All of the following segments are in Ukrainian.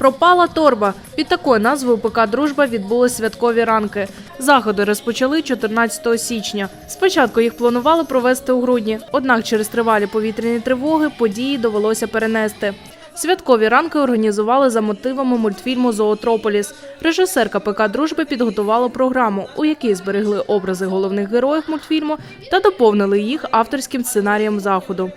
Пропала торба. Під такою назвою ПК Дружба відбулись святкові ранки. Заходи розпочали 14 січня. Спочатку їх планували провести у грудні, однак через тривалі повітряні тривоги події довелося перенести. Святкові ранки організували за мотивами мультфільму Зоотрополіс. Режисерка ПК Дружби підготувала програму, у якій зберегли образи головних героїв мультфільму та доповнили їх авторським сценарієм заходу.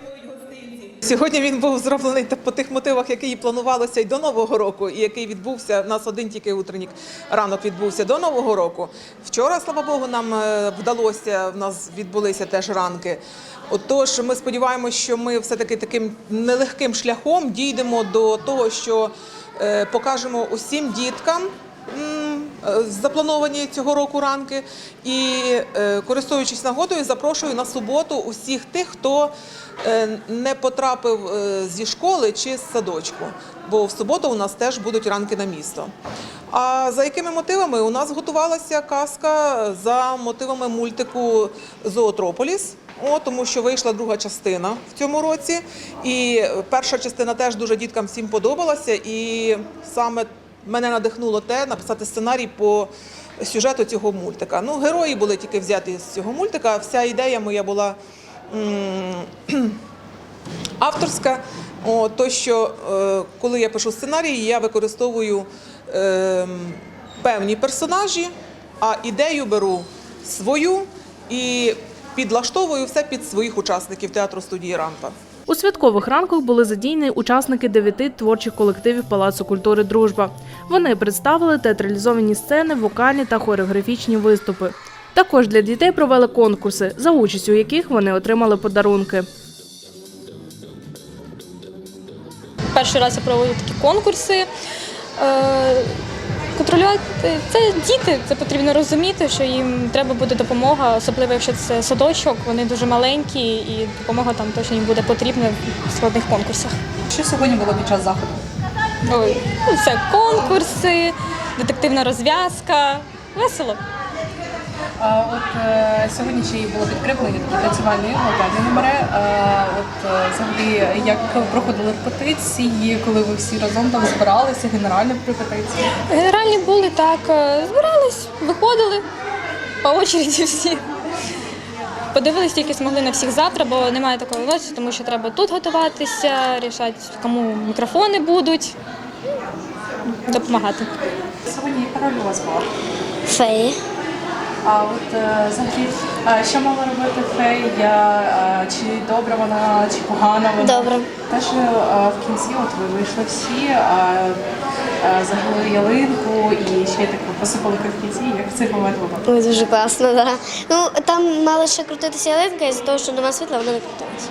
Сьогодні він був зроблений по тих мотивах, які планувалося і до Нового року, і який відбувся. У нас один тільки утреннік ранок відбувся до Нового року. Вчора, слава Богу, нам е, вдалося. В нас відбулися теж ранки. Отож, ми сподіваємося, що ми все-таки таким нелегким шляхом дійдемо до того, що е, покажемо усім діткам. Е, Заплановані цього року ранки, і е, користуючись нагодою, запрошую на суботу усіх тих, хто е, не потрапив зі школи чи з садочку. Бо в суботу у нас теж будуть ранки на місто. А за якими мотивами у нас готувалася казка за мотивами мультику Зоотрополіс. О, тому що вийшла друга частина в цьому році, і перша частина теж дуже діткам всім подобалася. І саме мене надихнуло те написати сценарій по сюжету цього мультика. Ну, герої були тільки взяті з цього мультика. Вся ідея моя була авторська. О, то, що е, коли я пишу сценарій, я використовую е, певні персонажі, а ідею беру свою і підлаштовую все під своїх учасників театру студії Рампа. У святкових ранках були задіяні учасники дев'яти творчих колективів Палацу культури Дружба. Вони представили театралізовані сцени, вокальні та хореографічні виступи. Також для дітей провели конкурси, за участю яких вони отримали подарунки. Перший раз я проводжу такі конкурси. Е, Контролювати це діти, це потрібно розуміти, що їм треба буде допомога, особливо якщо це садочок, вони дуже маленькі, і допомога там точно їм буде потрібна в складних конкурсах. Що сьогодні було під час заходу? Ой, ну, це конкурси, детективна розв'язка. Весело. А, от е, сьогодні ще й було підкріплені такі танцювальні вокальні номери. Взагалі, як проходили репетиції, коли ви всі разом там збиралися, генеральні репетиції? Генеральні були так, е, збирались, виходили по очереді всі. Подивились тільки змогли на всіх завтра, бо немає такої можливості, тому що треба тут готуватися, рішати, кому мікрофони будуть, допомагати. Сьогодні яка роль у вас була? Феї. А от е, взагалі, е, що мала робити фея? Е, Чи добра вона, чи погана вона? Добра. Те, що в кінці от ви вийшли всі, а е, ялинку і ще й так посипали квітці. Як в цей момент було? Ой, дуже класно, да. Ну, там мала ще крутитися ялинка, із-за того, що нема світла, вона не крутилася.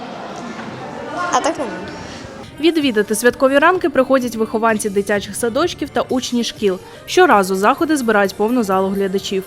А так нормально. Відвідати святкові ранки приходять вихованці дитячих садочків та учні шкіл. Щоразу заходи збирають повну залу глядачів.